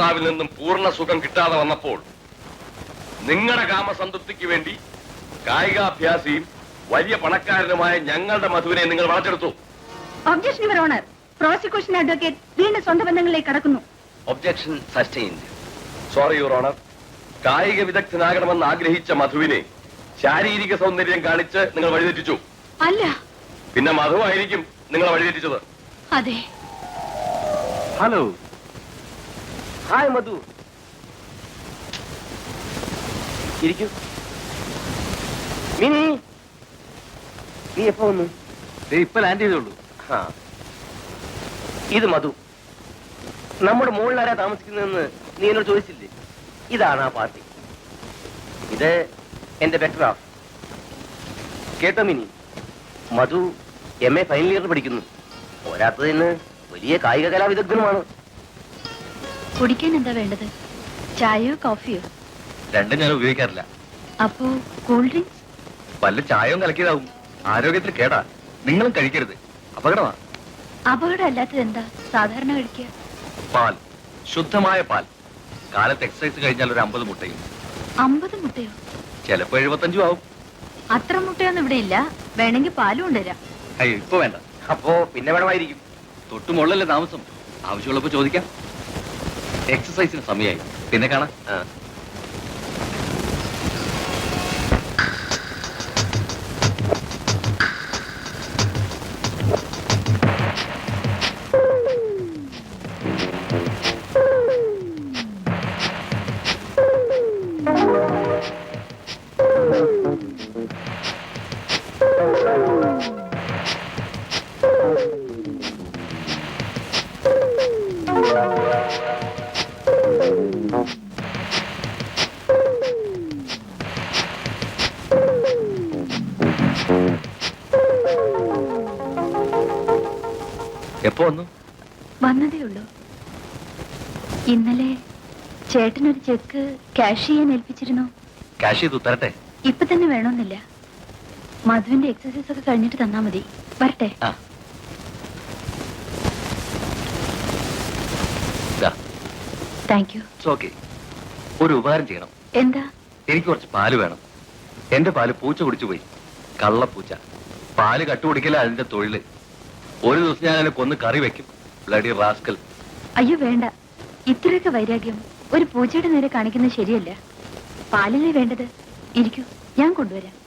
ഭർത്താവിൽ നിന്നും പൂർണ സുഖം കിട്ടാതെ വന്നപ്പോൾ നിങ്ങളുടെ കാമസംതൃപ്തിക്ക് വേണ്ടി കായികാഭ്യാസിയും വലിയ പണക്കാരനുമായ ഞങ്ങളുടെ മധുവിനെ നിങ്ങൾ വളച്ചെടുത്തു. Objection your honour prosecution advocate വീണ്ടും സ്വന്തം ബന്ധങ്ങളിലേക്ക് കടക്കുന്നു. Objection sustained sorry your honour കായിക വിദഗ്ധനാകണമെന്ന് ആഗ്രഹിച്ച മധുവിനെ ശാരീരിക സൗന്ദര്യം കാണിച്ച് നിങ്ങൾ വഴിതെറ്റിച്ചു. അല്ല. പിന്നെ മധു ആയിരിക്കും നിങ്ങളെ വഴിതെറ്റിച്ചത്. അതെ. Hello hi Madhu. ഇരിക്കൂ. മിനി. നീ എപ്പോ വന്നു? ഇപ്പൊ ലാൻഡ് ചെയ്തോളൂ ആ ഇത് മധു. നമ്മുടെ മുകളിലാരാ താമസിക്കുന്നതെന്ന് നീ എന്നോട് ചോദിച്ചില്ലേ? ഇതാണ് ആ പാർട്ടി. ഇത് എന്റെ ബെറ്റർ ഹാഫ് കേട്ടോ Mini? Madhu M A final year പഠിക്കുന്നു. പോരാത്തതിന് വലിയ കായിക കലാവിദഗ്ധനുമാണ്. കുടിക്കാൻ എന്താ വേണ്ടത്? ചായയോ കോഫിയോ രണ്ടും ഞാൻ ഉപയോഗിക്കാറില്ല. അപ്പോ കൂൾ ഡ്രിങ്ക്സ് വല്ല ചായയും കലക്കിയതാവും. ആരോഗ്യത്തിന് കേടാ. നിങ്ങളും കഴിക്കരുത്. അപകടമാ. അപകടം അല്ലാത്തത് എന്താ സാധാരണ കഴിക്കുക. പാൽ. ശുദ്ധമായ പാൽ. കാലത്ത് എക്സസൈസ് കഴിഞ്ഞാൽ ഒരു അമ്പത് മുട്ടയും. അമ്പത് മുട്ടയോ? ചിലപ്പോ എഴുപത്തഞ്ചും ആവും. അത്ര മുട്ടയൊന്നും ഇവിടെ ഇല്ല. വേണമെങ്കിൽ പാലും കൊണ്ടുവരാം. അയ്യോ ഇപ്പൊ വേണ്ട. അപ്പോ പിന്നെ വേണമായിരിക്കും. തൊട്ടു മുകളിലല്ലേ താമസം. ആവശ്യമുള്ളപ്പോ ചോദിക്കാം. എക്സസൈസിന് സമയമായി പിന്നെ കാണാം. ക്യാഷ് ചെയ്യാൻ ഏൽപ്പിച്ചിരുന്നു. കാശ് ചെയ്തു തരട്ടെ ഇപ്പൊ തന്നെ വേണമെന്നില്ല. മധുവിന്റെ എക്സസൈസ് ഒക്കെ കഴിഞ്ഞിട്ട് തന്നാ മതി. വരട്ടെ. ആ. ദാ, താങ്ക് യു it's okay. ഒരു ഉപകാരം ചെയ്യണം. എന്താ? എനിക്ക് കുറച്ച് പാൽ വേണം. എന്റെ പാൽ പൂച്ച കുടിച്ചു പോയി. കള്ളപ്പൂച്ച പാൽ കട്ടുപിടിക്കല അതിന്റെ തൊഴിൽ. ഒരു ദിവസം ഞാൻ അതിനെ കൊന്ന് കറി വെക്കും. ബ്ലഡി റാസ്കൽ അയ്യോ വേണ്ട. ഇത്രയൊക്കെ വൈരാഗ്യം. ഒരു പൂജയുടെ നേരെ കാണിക്കുന്നത് ശരിയല്ല. പാലല്ലേ വേണ്ടത് ഇരിക്കൂ ഞാൻ കൊണ്ടുവരാം.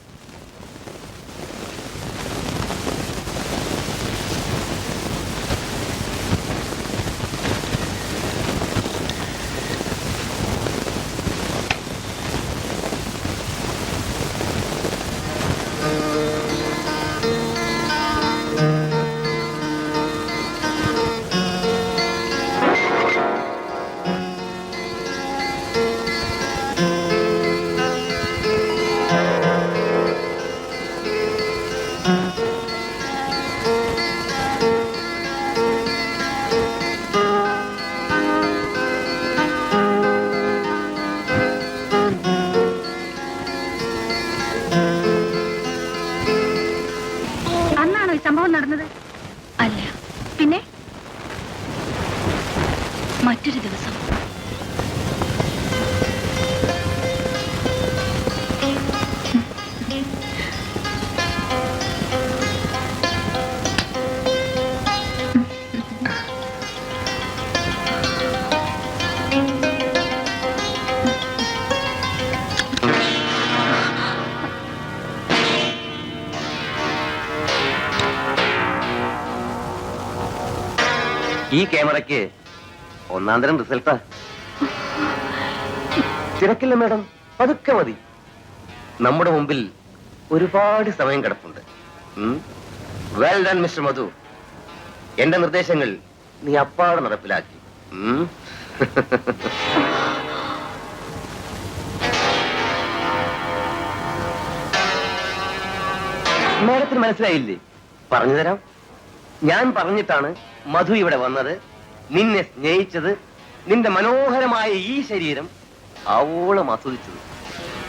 അല്ല. പിന്നെ? മറ്റൊരു ദിവസം. ക്യാമറയ്ക്ക് ഒന്നാം തരം റിസൾട്ടാ. തിരക്കില്ല മാഡം. പതുക്കെ മതി. നമ്മുടെ മുമ്പിൽ ഒരുപാട് സമയം കിടപ്പുണ്ട്. Well done mister Madhu. എന്റെ നിർദ്ദേശങ്ങൾ നീ അപ്പാടെ നടപ്പിലാക്കി? മാഡത്തിന് മനസ്സിലായില്ലേ? പറഞ്ഞു തരാം ഞാൻ പറഞ്ഞിട്ടാണ് മധു ഇവിടെ വന്നത്. നിന്നെ സ്നേഹിച്ചത് നിന്റെ മനോഹരമായ ഈ ശരീരം അവോളം ആസ്വദിച്ചത്.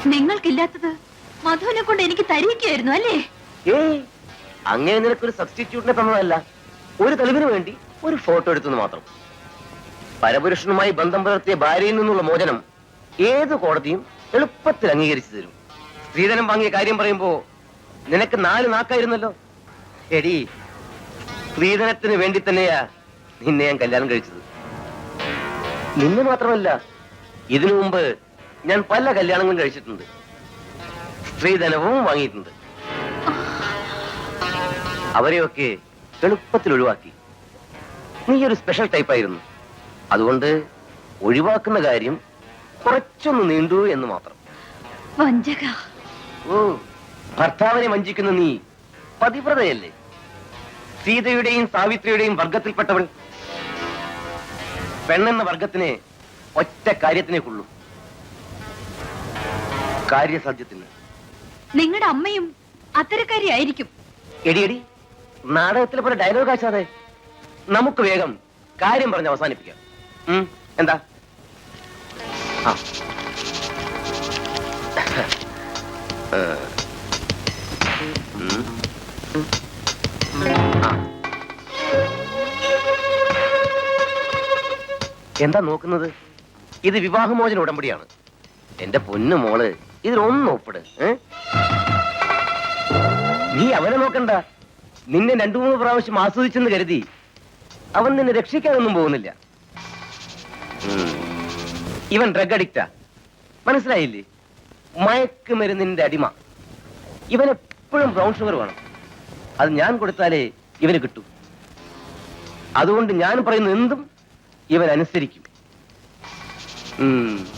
നിങ്ങൾക്കില്ലാത്തത് മധുവിനെ കൊണ്ട് എനിക്ക് തരികയായിരുന്നു അല്ലേ? ഏയ് അങ്ങനെ നിനക്കൊരു സബ്സ്റ്റിറ്റ്യൂട്ടിനെ തന്നതല്ല. ഒരു തെളിവിന് വേണ്ടി ഒരു ഫോട്ടോ എടുത്തെന്ന് മാത്രം. പരപുരുഷനുമായി ബന്ധം പുലർത്തിയ ഭാര്യയിൽ നിന്നുള്ള മോചനം ഏത് കോടതിയും എളുപ്പത്തിൽ അംഗീകരിച്ചു തരും. സ്ത്രീധനം വാങ്ങിയ കാര്യം പറയുമ്പോ നിനക്ക് നാല് നാക്കായിരുന്നല്ലോ. എടി സ്ത്രീധനത്തിന് വേണ്ടി തന്നെയാ നിന്നെ ഞാൻ കല്യാണം കഴിച്ചത്. നിന്നെ മാത്രമല്ല ഇതിനു മുമ്പ് ഞാൻ പല കല്യാണങ്ങളും കഴിച്ചിട്ടുണ്ട്. സ്ത്രീധനവും വാങ്ങിയിട്ടുണ്ട്. അവരെയൊക്കെ എളുപ്പത്തിൽ ഒഴിവാക്കി. നീ ഒരു സ്പെഷ്യൽ ടൈപ്പ് ആയിരുന്നു. അതുകൊണ്ട് ഒഴിവാക്കുന്ന കാര്യം കുറച്ചൊന്ന് നീണ്ടു എന്ന് മാത്രം. വഞ്ചക. ഓ ഭർത്താവിനെ വഞ്ചിക്കുന്ന നീ പതിവ്രതയല്ലേ? സീതയുടെയും സാവിത്രിയുടെയും വർഗത്തിൽപ്പെട്ടവൾ പെണ്ണെന്ന വർഗത്തിനെ ഒറ്റ കാര്യത്തിനെ കൊള്ളു. കാര്യസാധ്യത്തിന്. നിങ്ങളുടെ അമ്മയും അത്തരക്കാരിയായിരിക്കും എടിയടി എടി എടി നാടകത്തിലെ പോലെ ഡയലോഗ് ആശാതെ. നമുക്ക് വേഗം കാര്യം പറഞ്ഞ് അവസാനിപ്പിക്കാം. എന്താ? ആ. ഏ. എന്താ നോക്കുന്നത്? ഇത് വിവാഹമോചന ഉടമ്പടിയാണ്. എന്റെ പൊന്നു മോൾ ഇതിലൊന്നും ഒപ്പിട് നീ അവനെ നോക്കണ്ട. നിന്നെ രണ്ടു മൂന്ന് പ്രാവശ്യം ആസ്വദിച്ചെന്ന് കരുതി അവൻ നിന്നെ രക്ഷിക്കാനൊന്നും പോകുന്നില്ല. ഇവൻ ഡ്രഗ് അഡിക്റ്റാ മനസ്സിലായില്ലേ? മയക്കുമരുന്നിന്റെ അടിമ. ഇവൻ എപ്പോഴും ബ്രൗൺ ഷുഗർ വേണം. അത് ഞാൻ കൊടുത്താലേ ഇവന് കിട്ടൂ. അതുകൊണ്ട് ഞാൻ പറയുന്ന എന്തും ഉം.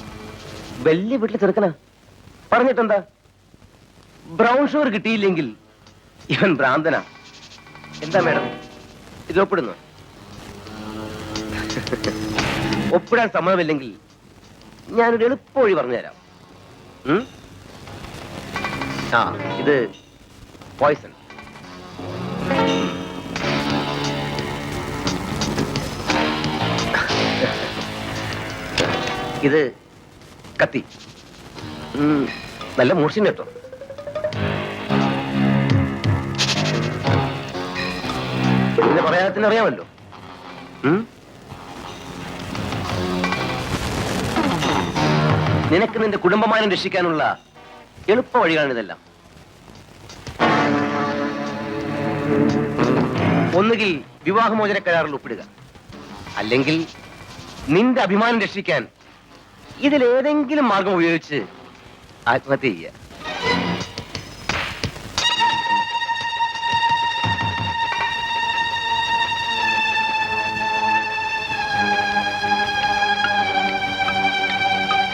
വലിയ വീട്ടിൽ ചെറുക്കനാ. പറഞ്ഞിട്ടെന്താ? ബ്രൗൺ ഷുഗർ കിട്ടിയില്ലെങ്കിൽ ഇവൻ ഭ്രാന്തനാ. എന്താ മേഡം? ഇത് ഒപ്പിടുന്നു? ഒപ്പിടാൻ സമ്മതമില്ലെങ്കിൽ ഞാനൊരു എളുപ്പ വഴി പറഞ്ഞുതരാം? ആ ഇത് പോയ്സൺ. ഇത് കത്തി. നല്ല മൂർച്ചയും കേട്ടോ. പിന്നെ പറയാത്തിന് അറിയാമല്ലോ. നിനക്ക് നിന്റെ കുടുംബമാനം രക്ഷിക്കാനുള്ള എളുപ്പ വഴികളാണ് ഇതെല്ലാം. ഒന്നുകിൽ വിവാഹമോചന കരാറിൽ ഒപ്പിടുക. അല്ലെങ്കിൽ നിന്റെ അഭിമാനം രക്ഷിക്കാൻ ഇതിലേതെങ്കിലും മാർഗം ഉപയോഗിച്ച് ആത്മഹത്യ ചെയ്യുക.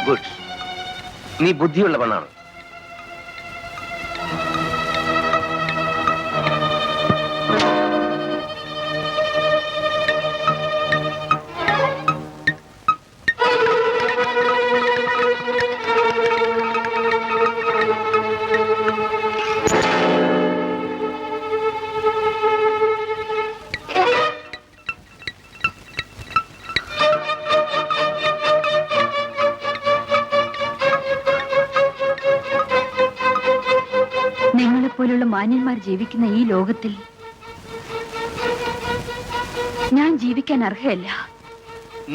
ഗുഡ്. നീ ബുദ്ധിയുള്ള പെണ്ണാണ് നിങ്ങളെപ്പോലുള്ള മാന്യന്മാർ ജീവിക്കുന്ന ഈ ലോകത്തിൽ ഞാൻ ജീവിക്കാൻ അർഹയല്ല.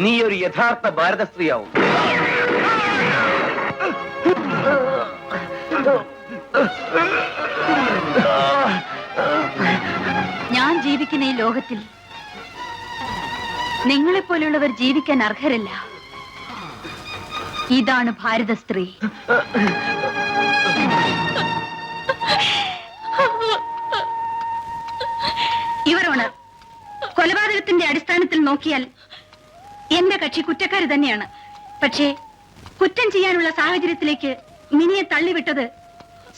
നീ ഒരു യഥാർത്ഥ ഭാരത സ്ത്രീയാവും. ഞാൻ ജീവിക്കുന്ന ഈ ലോകത്തിൽ നിങ്ങളെപ്പോലുള്ളവർ ജീവിക്കാൻ അർഹരല്ല. ഇതാണ് ഭാരത സ്ത്രീ. ഇവരാണ് കൊലപാതകത്തിന്റെ അടിസ്ഥാനത്തിൽ നോക്കിയാൽ എന്റെ കക്ഷി കുറ്റക്കാർ തന്നെയാണ്. പക്ഷേ കുറ്റം ചെയ്യാനുള്ള സാഹചര്യത്തിലേക്ക് മിനിയെ തള്ളിവിട്ടത്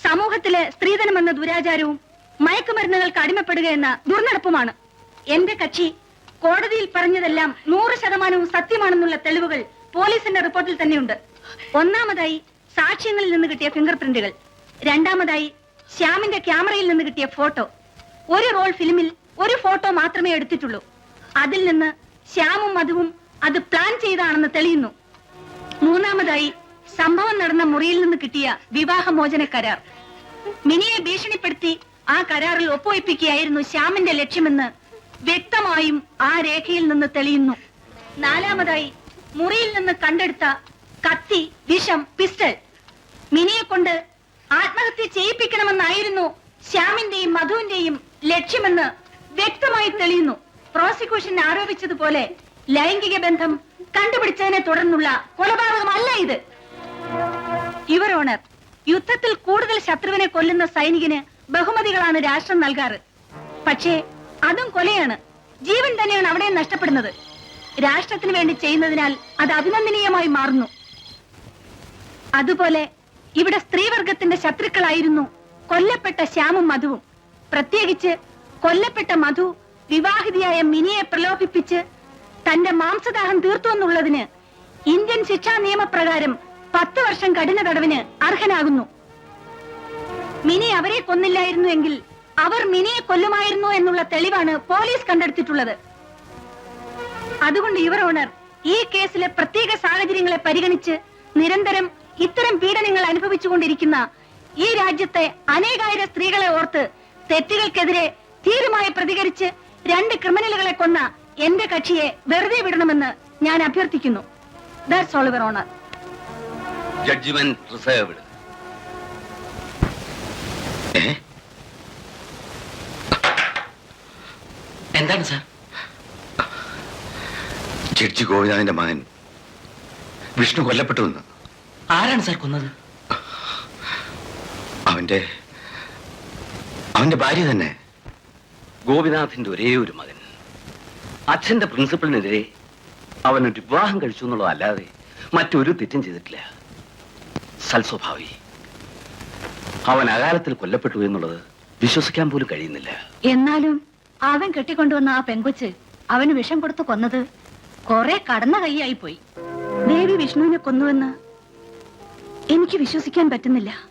സമൂഹത്തിലെ സ്ത്രീധനം എന്ന ദുരാചാരവും മയക്കുമരുന്നുകൾക്ക് അടിമപ്പെടുക എന്ന ദുർനടപ്പുമാണ്. എന്റെ കക്ഷി കോടതിയിൽ പറഞ്ഞതെല്ലാം നൂറ് ശതമാനവും സത്യമാണെന്നുള്ള തെളിവുകൾ പോലീസിന്റെ റിപ്പോർട്ടിൽ തന്നെയുണ്ട്. ഒന്നാമതായി സാക്ഷ്യങ്ങളിൽ നിന്ന് കിട്ടിയ ഫിംഗർ പ്രിന്റുകൾ രണ്ടാമതായി ശ്യാമിന്റെ ക്യാമറയിൽ നിന്ന് കിട്ടിയ ഫോട്ടോ. ഒരു റോൾ ഫിലിമിൽ ഒരു ഫോട്ടോ മാത്രമേ എടുത്തിട്ടുള്ളൂ. അതിൽ നിന്ന് ശ്യാമും മധുവും അത് പ്ലാൻ ചെയ്താണെന്ന് തെളിയുന്നു. മൂന്നാമതായി സംഭവം നടന്ന മുറിയിൽ നിന്ന് കിട്ടിയ വിവാഹമോചന കരാർ. മിനിയെ ഭീഷണിപ്പെടുത്തി ആ കരാറിൽ ഒപ്പുവയ്പ്പിക്കുകയായിരുന്നു ശ്യാമിന്റെ ലക്ഷ്യമെന്ന് വ്യക്തമായും ആ രേഖയിൽ നിന്ന് തെളിയുന്നു. നാലാമതായി മുറിയിൽ നിന്ന് കണ്ടെടുത്ത കത്തി വിഷം പിസ്റ്റൾ. മിനിയെ കൊണ്ട് ആത്മഹത്യ ചെയ്യിപ്പിക്കണമെന്നായിരുന്നു ശ്യാമിന്റെയും മധുവിന്റെയും ലക്ഷ്യമെന്ന് വ്യക്തമായി തെളിയുന്നു. പ്രോസിക്യൂഷൻ ആരോപിച്ചതുപോലെ ലൈംഗിക ബന്ധം കണ്ടുപിടിച്ചതിനെ തുടർന്നുള്ള കൊലപാതകമല്ല ഇത്. യുവർ ഓണർ യുദ്ധത്തിൽ കൂടുതൽ ശത്രുവിനെ കൊല്ലുന്ന സൈനികന് ബഹുമതികളാണ് രാഷ്ട്രം നൽകാറ്. പക്ഷേ അതും കൊലയാണ്. ജീവൻ തന്നെയാണ് അവിടെ നഷ്ടപ്പെടുന്നത്. രാഷ്ട്രത്തിന് വേണ്ടി ചെയ്യുന്നതിനാൽ അത് അഭിനന്ദനീയമായി മാറുന്നു. അതുപോലെ ഇവിടെ സ്ത്രീവർഗത്തിന്റെ ശത്രുക്കളായിരുന്നു കൊല്ലപ്പെട്ട ശ്യാമും മധുവും. പ്രത്യേകിച്ച് കൊല്ലപ്പെട്ട മധു വിവാഹിതയായ മിനിയെ പ്രലോഭിപ്പിച്ച് തന്റെ മാംസദാഹം തീർത്തു എന്നുള്ളതിന് ഇന്ത്യൻ ശിക്ഷാ നിയമപ്രകാരം പത്ത് വർഷം കഠിന തടവിന് അർഹനാകുന്നു. മിനി അവരെ കൊന്നില്ലായിരുന്നു എങ്കിൽ അവർ മിനിയെ കൊല്ലുമായിരുന്നു എന്നുള്ള തെളിവാണ് പോലീസ് കണ്ടെടുത്തിട്ടുള്ളത്. അതുകൊണ്ട് യുവർ ഓണർ ഈ കേസിലെ പ്രത്യേക സാഹചര്യങ്ങളെ പരിഗണിച്ച് നിരന്തരം ഇത്തരം പീഡനങ്ങൾ അനുഭവിച്ചുകൊണ്ടിരിക്കുന്ന ഈ രാജ്യത്തെ അനേകായിരം സ്ത്രീകളെ ഓർത്ത് തെറ്റുകൾക്കെതിരെ ധീരമായി പ്രതികരിച്ച് രണ്ട് ക്രിമിനലുകളെ കൊന്ന എന്റെ കക്ഷിയെ വെറുതെ വിടണമെന്ന് ഞാൻ അഭ്യർത്ഥിക്കുന്നു. That's all your honour judgement reserved എന്താണ് സാർ ജഡ്ജി ഗോപിനാഥിന്റെ മകൻ വിഷ്ണു കൊല്ലപ്പെട്ടു എന്ന് ആരാണ് സാർ കൊന്നത്? അവന്റെ അവന്റെ ഭാര്യ തന്നെ. ഗോപിനാഥിന്റെ ഒരേ ഒരു മകൻ. അച്ഛന്റെ പ്രിൻസിപ്പളിനെതിരെ അവനൊരു വിവാഹം കഴിച്ചു എന്നുള്ളതല്ലാതെ മറ്റൊരു തെറ്റും ചെയ്തിട്ടില്ല. സൽസ്വഭാവി അവൻ അകാലത്തിൽ കൊല്ലപ്പെട്ടു എന്നുള്ളത് വിശ്വസിക്കാൻ പോലും കഴിയുന്നില്ല. എന്നാലും അവൻ കെട്ടിക്കൊണ്ടുവന്ന ആ പെങ്കൊച്ച് അവന് വിഷം കൊടുത്തു കൊന്നത് കുറെ കടന്ന കൈയായി പോയി. ദേവി വിഷ്ണുവിനെ കൊന്നുവെന്ന് എനിക്ക് വിശ്വസിക്കാൻ പറ്റുന്നില്ല.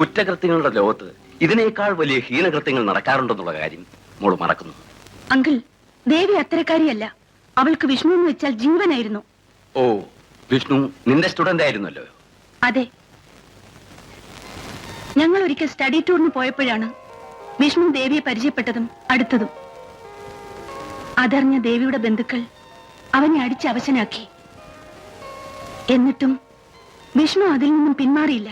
കുറ്റകൃത്യങ്ങളുടെ ലോകത്ത് ഇതിനേക്കാൾ വലിയ ഹീനകൃത്യങ്ങൾ നടക്കാറുണ്ടെന്നുള്ള കാര്യം മോൾ മറക്കുന്നു. അങ്കിൾ ദേവി അത്തരക്കാരിയല്ല. അവൾക്ക് വിഷ്ണു എന്ന് വെച്ചാൽ ജീവനായിരുന്നു. ഓ വിഷ്ണു നിന്റെ സ്റ്റുഡന്റ് ആയിരുന്നല്ലോ. അതെ. ഞങ്ങൾ ഒരിക്കൽ സ്റ്റഡി ടൂറിന് പോയപ്പോഴാണ് വിഷ്ണു ദേവിയെ പരിചയപ്പെട്ടതും അടുത്തതും. അതറിഞ്ഞ ദേവിയുടെ ബന്ധുക്കൾ അവനെ അടിച്ച് അവശനാക്കി. എന്നിട്ടും വിഷ്ണു അതിൽ നിന്നും പിന്മാറിയില്ല.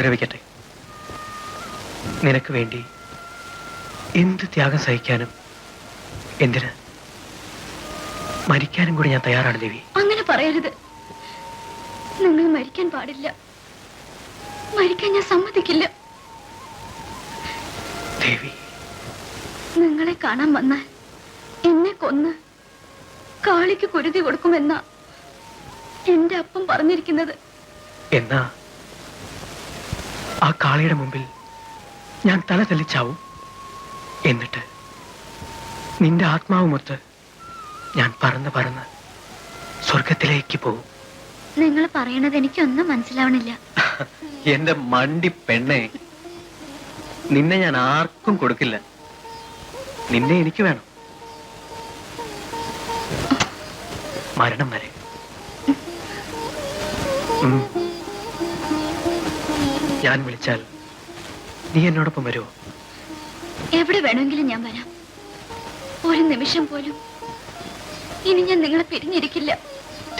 ഉപദ്രവിക്കട്ടെ നിനക്ക് വേണ്ടി എന്ത് ത്യാഗം സഹിക്കാനും എന്തിന്? മരിക്കാനും കൂടി ഞാൻ തയ്യാറാണ് ദേവി. അങ്ങനെ പറയരുത്. നിങ്ങൾ മരിക്കാൻ പാടില്ല. മരിക്കാൻ ഞാൻ സമ്മതിക്കില്ല. ദേവി. നിങ്ങളെ കാണാൻ വന്നാൽ എന്നെ കൊന്ന് കാളിക്ക് കുരുതി കൊടുക്കുമെന്ന എന്റെ അപ്പം പറഞ്ഞിരിക്കുന്നത്. എന്നാ? ആ കാളിയുടെ മുമ്പിൽ ഞാൻ തല തെളിച്ചാവും. എന്നിട്ട് നിന്റെ ആത്മാവുമൊത്ത് ഞാൻ പറന്ന് പറന്ന് സ്വർഗത്തിലേക്ക് പോകും നിങ്ങൾ പറയണത് എനിക്കൊന്നും മനസ്സിലാവണില്ല. എന്റെ മണ്ടി പെണ്ണെ നിന്നെ ഞാൻ ആർക്കും കൊടുക്കില്ല. നിന്നെ എനിക്ക് വേണം. മരണം വരെ. ഞാൻ വിളിച്ചാൽ നീ എന്നോടൊപ്പം വരുമോ എവിടെ വേണമെങ്കിലും ഞാൻ വരാം. ഒരു നിമിഷം പോലും ഇനി ഞാൻ നിങ്ങളെ പിരിഞ്ഞിരിക്കില്ല.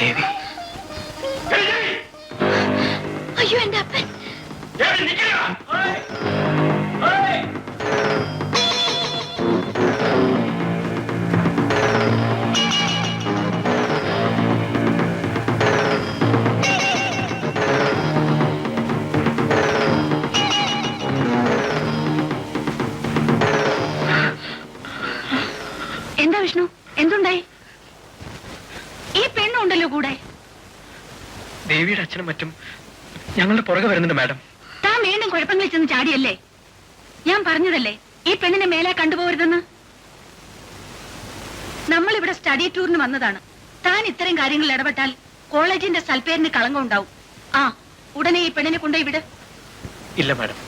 ദേവി. അയ്യോ എന്റെ അപ്പൻ. അച്ഛനും മറ്റും ഞങ്ങളുടെ പുറകെ വരുന്നുണ്ട് മാഡം. താൻ വീണ്ടും കുഴപ്പങ്ങളിൽ ചെന്ന് ചാടിയല്ലേ? ഞാൻ പറഞ്ഞതല്ലേ ഈ പെണ്ണിനെ മേലെ കണ്ടുപോകരുതെന്ന്? നമ്മൾ ഇവിടെ സ്റ്റഡി ടൂറിന് വന്നതാണ്. താൻ ഇത്തരം കാര്യങ്ങളിൽ ഇടപെട്ടാൽ കോളേജിന്റെ സൽപ്പേരിന് കളങ്കം ഉണ്ടാവും. ആ ഉടനെ ഈ പെണ്ണിനെ കൊണ്ടുപോയി വിട്. ഇല്ല മാഡം.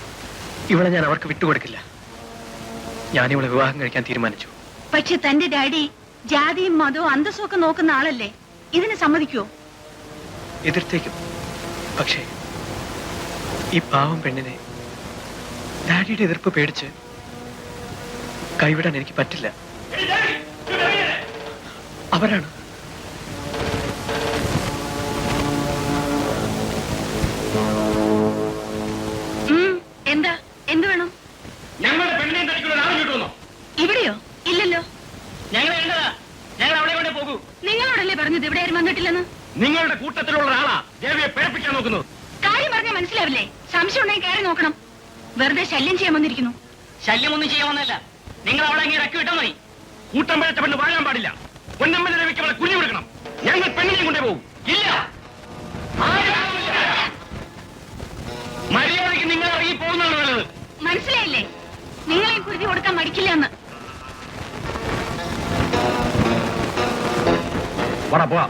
ഇവളെ ഞാൻ അവർക്ക് വിട്ടുകൊടുക്കില്ല. ഞാൻ ഇവളെ വിവാഹം കഴിക്കാൻ തീരുമാനിച്ചു. പക്ഷെ തന്റെ ഡാഡി ജാതിയും മതവും അന്തസ്സും ഒക്കെ നോക്കുന്ന ആളല്ലേ? ഇതിന് സമ്മതിക്കുവോ? എതിർത്തേക്കും. പക്ഷേ ഈ പാവം പെണ്ണിനെ ഡാഡിയുടെ എതിർപ്പ് പേടിച്ച് കൈവിടാൻ എനിക്ക് പറ്റില്ല. അവരാണ്. എന്താ? എന്ത് വേണം? ഞങ്ങളുടെ പെണ്ണിനെ കിട്ടുമെന്നോ? ഇവിടെയോ? ഇല്ലല്ലോ. ഞങ്ങൾ വേണ്ടതാ ഞങ്ങൾ അവിടെ കൊണ്ടേ പോകൂ. നിങ്ങളോടല്ലേ പറഞ്ഞത്? ഇവിടെ ആരും വന്നിട്ടില്ലെന്ന്? നിങ്ങളുടെ കൂട്ടത്തിലുള്ള ഒരാളാ ദേവിയെ പേടിപ്പിക്കാൻ നോക്കുന്നത്. കാര്യം പറഞ്ഞാൽ മനസ്സിലാവില്ലേ? സംശയം ഉണ്ടെങ്കിൽ കയറി നോക്കണം. വെറുതെ ശല്യം ചെയ്യാൻ വന്നിരിക്കുന്നു. ശല്യമൊന്നും ചെയ്യാമെന്നല്ല നിങ്ങൾ അവിടെ ഇങ്ങനെ ഇറക്കി വിട്ടാൽ മതി. കൂട്ടം പഴച്ച പെണ്ണ് വാഴാൻ പാടില്ല. പൊന്നമ്മ ദേവിക്ക് അവളെ കുഞ്ഞു കൊടുക്കണം. ഞങ്ങൾ പെണ്ണിനെയും കൊണ്ടേ പോകും. ഇല്ല. മര്യാദയ്ക്ക് നിങ്ങൾ ഇറങ്ങി പോകുന്നതാണ് നല്ലത്. മനസ്സിലായില്ലേ? നിങ്ങളെ കുരുതി കൊടുക്കാൻ മടിക്കില്ല എന്ന് പോവാ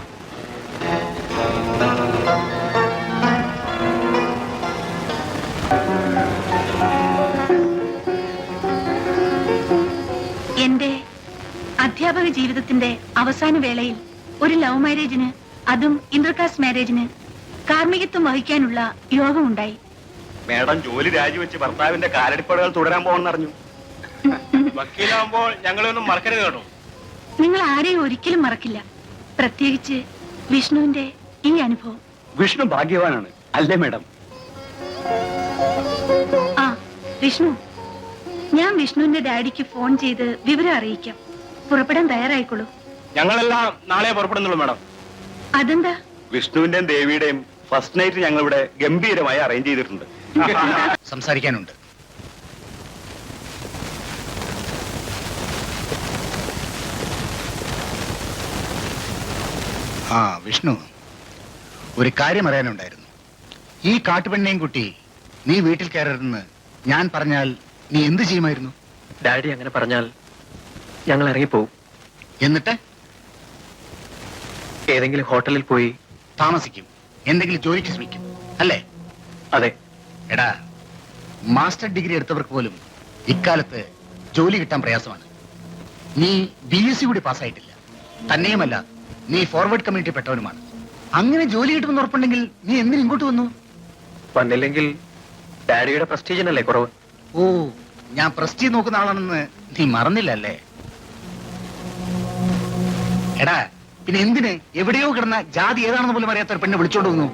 എന്റെ അധ്യാപക ജീവിതത്തിന്റെ അവസാന വേളയിൽ ഒരു ലവ് മാരേജിന് അതും ഇന്റർകാസ്റ്റ് മാരേജിന് കാർമ്മികത്വം വഹിക്കാനുള്ള യോഗമുണ്ടായി. മേഡം ജോലി രാജിവെച്ച് ഭർത്താവിന്റെ കാലടിപ്പടകൾ തുടരാൻ പോകണമെന്നറിഞ്ഞു വക്കീലാകുമ്പോൾ ഞങ്ങളൊന്നും മറക്കരുത് കേട്ടോ. നിങ്ങൾ ആരെയും ഒരിക്കലും മറക്കില്ല. പ്രത്യേകിച്ച് വിഷ്ണുവിന്റെ ഈ അനുഭവം. വിഷ്ണു ഭാഗ്യവാനാണ്. അല്ലേ മേഡം? ആ വിഷ്ണു. ഞാൻ വിഷ്ണുവിന്റെ ഡാഡിക്ക് ഫോൺ ചെയ്ത് വിവരം അറിയിക്കാം. പുറപ്പെടാൻ തയ്യാറായിക്കോളൂ. ഞങ്ങളെല്ലാം നാളെ പുറപ്പെടുന്നുള്ളൂ മേഡം. അതെന്താ? വിഷ്ണുവിന്റെയും ദേവിയുടെയും ഫസ്റ്റ് നൈറ്റ് ഞങ്ങൾ ഇവിടെ ഗംഭീരമായി അറേഞ്ച് ചെയ്തിട്ടുണ്ട്. സംസാരിക്കാനുണ്ട്. ആ വിഷ്ണു. ഒരു കാര്യം അറിയാനുണ്ടായിരുന്നു. ഈ കാട്ടുപെണ്ണയും കുട്ടി നീ വീട്ടിൽ കയറരുതെന്ന് ഞാൻ പറഞ്ഞാൽ നീ എന്ത് ചെയ്യുമായിരുന്നു? ഡാഡി അങ്ങനെ പറഞ്ഞാൽ ഞങ്ങൾ ഇറങ്ങിപ്പോവും. എന്നിട്ട്? ഏതെങ്കിലും ഹോട്ടലിൽ പോയി താമസിക്കും. എന്തെങ്കിലും ജോലിക്ക് ശ്രമിക്കും. അല്ലേ? അതെ. എടാ മാസ്റ്റർ ഡിഗ്രി എടുത്തവർക്ക് പോലും ഇക്കാലത്ത് ജോലി കിട്ടാൻ പ്രയാസമാണ്. നീ ബി എസ് സി കൂടി പാസ്സായിട്ടില്ല. തന്നെയുമല്ല നീ ഫോർവേഡ് കമ്മ്യൂണിറ്റി പെട്ടവനുമാണ്. അങ്ങനെ ജോലി കിട്ടുമെന്ന് ഉറപ്പുണ്ടെങ്കിൽ നീ എന്തിനു ഇങ്ങോട്ട് വന്നു? വന്നില്ലെങ്കിൽ ഡാഡിയുടെ പ്രസ്റ്റീജിനല്ലേ കുറവ്? ഓ ഞാൻ പ്രസ്റ്റീജ് നോക്കുന്ന ആളാണെന്ന് നീ മറന്നില്ലല്ലേ? എടാ പിന്നെ എന്തിന് എവിടെയോ കിടന്ന ജാതി ഏതാണെന്ന് പോലും അറിയാത്ത ഒരു പെണ്ണ് വിളിച്ചോണ്ട് വന്നു?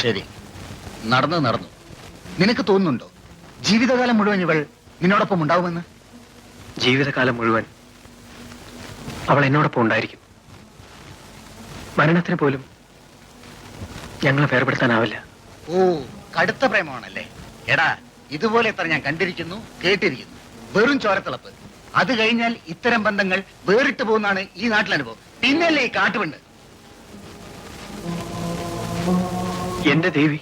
ശരി നടന്നു നടന്നു. നിനക്ക് തോന്നുന്നുണ്ടോ ജീവിതകാലം മുഴുവൻ ഇവൾ നിന്നോടൊപ്പം ഉണ്ടാവുമെന്ന്? ജീവിതകാലം മുഴുവൻ അവൾ എന്നോടൊപ്പം ഉണ്ടായിരിക്കും. മരണത്തിന് പോലും ഞങ്ങളെ വേർപെടുത്താനാവില്ല. ഓ കടുത്ത പ്രേമമാണല്ലേ? എടാ ഇതുപോലെ എത്ര ഞാൻ കണ്ടിരിക്കുന്നു കേട്ടിരിക്കുന്നു. വെറും ചോരത്തിളപ്പ്. അത് കഴിഞ്ഞാൽ ഇത്തരം ബന്ധങ്ങൾ വേറിട്ട് പോകുന്നതാണ് ഈ നാട്ടിലനുഭവം. പിന്നല്ലേ ഈ കാട്ടുപെണ്ണ് എന്റെ ദേവി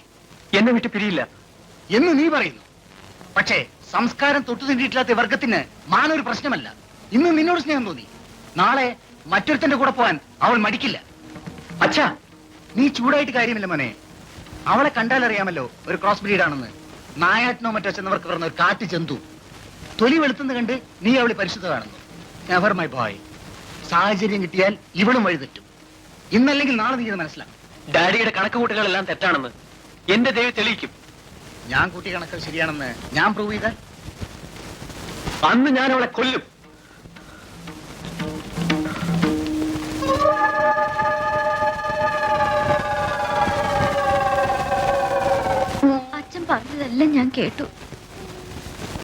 എന്നെ വിട്ട് പിരിയില്ല. എന്ന് നീ പറയുന്നു. പക്ഷേ സംസ്കാരം തൊട്ടു തിണ്ടിയിട്ടില്ലാത്ത വർഗത്തിന് മാനൊരു പ്രശ്നമല്ല. ഇന്ന് നിന്നോട് സ്നേഹം തോന്നി. നാളെ മറ്റൊരുത്തന്റെ കൂടെ പോവാൻ അവൾ മടിക്കില്ല. അച്ഛാ നീ ചൂടായിട്ട് കാര്യമില്ല മോനെ. അവളെ കണ്ടാൽ അറിയാമല്ലോ ഒരു ക്രോസ് ബ്രീഡ് ആണെന്ന്. നായാട്ടിനോ മറ്റോ ചെന്നവർക്ക് പറഞ്ഞ ഒരു കാട്ടു ചെന്തു തൊലി വെളുത്തുന്ന കണ്ട് നീ അവളെ പരിശുദ്ധ കാണുന്നു. നെവർ മൈ ബോയ് സാഹചര്യം കിട്ടിയാൽ ഇവളും വഴി തെറ്റും. ഇന്നല്ലെങ്കിൽ നാളെ നീ ഇത് മനസ്സിലാക്കും. ഡാഡിയുടെ കണക്കുകൂട്ടലുകളെല്ലാം തെറ്റാണെന്ന് എന്റെ ദൈവം തെളിയിക്കും. ഞാൻ കൂട്ടി കണക്ക് ശരിയാണെന്ന് ഞാൻ പ്രൂവ് ചെയ്താൽ? അന്ന് ഞാൻ അവളെ കൊല്ലും. പറഞ്ഞതെല്ലാം ഞാൻ കേട്ടു.